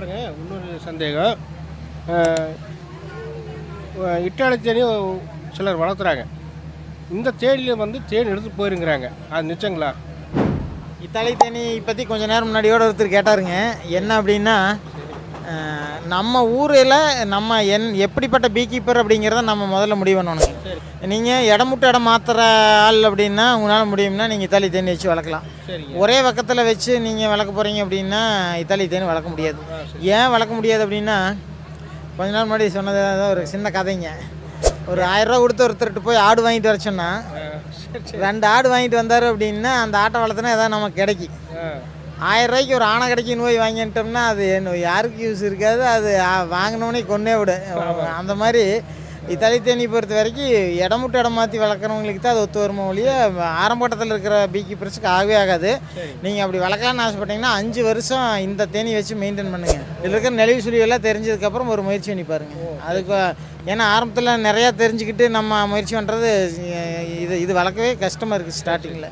அப்புறங்க இன்னொரு சந்தேகம். அஹ், சிலர் வளர்த்துறாங்க. இந்த தேனியில் வந்து தேன் எடுத்து போயிருங்கிறாங்க. அது நிச்சயங்களா இத்தாலி தேனி பற்றி கொஞ்ச நேரம் முன்னாடியோட ஒருத்தர் கேட்டாருங்க. என்ன அப்படின்னா நம்ம ஊரில் நம்ம என் எப்படிப்பட்ட பீ கீப்பர் அப்படிங்கிறத நம்ம முதல்ல முடிவு பண்ணணுங்க நீங்கள் இடம் விட்டு இடம் மாற்றுற ஆள் அப்படின்னா உங்களால் முடியும்னா நீங்கள் இத்தாலி தேனி வச்சு வளர்க்கலாம். ஒரே பக்கத்தில் வச்சு நீங்கள் வளர்க்க போகிறீங்க அப்படின்னா இத்தாலி தேனி வளர்க்க முடியாது. ஏன் வளர்க்க முடியாது அப்படின்னா கொஞ்ச நாள் முன்னாடி சொன்னது ஒரு சின்ன கதைங்க. ஒரு ஆயிரம் ரூபா கொடுத்து ஒருத்தர்கிட்ட போய் ஆடு வாங்கிட்டு வர சொன்னா ரெண்டு ஆடு வாங்கிட்டு வந்தார் அப்படின்னா அந்த ஆட்டை வளர்த்துனா ஏதாவது நமக்கு கிடைக்கும். ஆயிரம் ரூபாய்க்கு ஒரு ஆணை கிடைக்குன்னு போய் வாங்கிட்டோம்னா அது யாருக்கு யூஸ் இருக்காது? அது வாங்கினோடனே கொன்னே விடு. அந்த மாதிரி இத்தாலி தேனி பொறுத்த வரைக்கும் இடம் விட்டு இடம் மாற்றி வளர்க்குறவங்களுக்கு தான் அது ஒத்து வருமோ ஒழிய ஆரம்பட்டத்தில் இருக்கிற பீ கீப்பர்ஸுக்கு ஆகவே ஆகாது. நீங்கள் அப்படி வளர்க்கலாம்னு ஆசைப்பட்டீங்கன்னா அஞ்சு வருஷம் இந்த தேனி வச்சு மெயின்டைன் பண்ணுங்கள் இதில் இருக்கிற நெளிவு சுழிவெல்லாம் தெரிஞ்சதுக்கப்புறம் ஒரு முயற்சி பண்ணி பாருங்க. அதுக்கு ஏன்னா ஆரம்பத்தில் நிறையா தெரிஞ்சுக்கிட்டு நம்ம முயற்சி பண்ணுறது இது இது வளர்க்கவே கஷ்டமாக இருக்குது ஸ்டார்டிங்கில்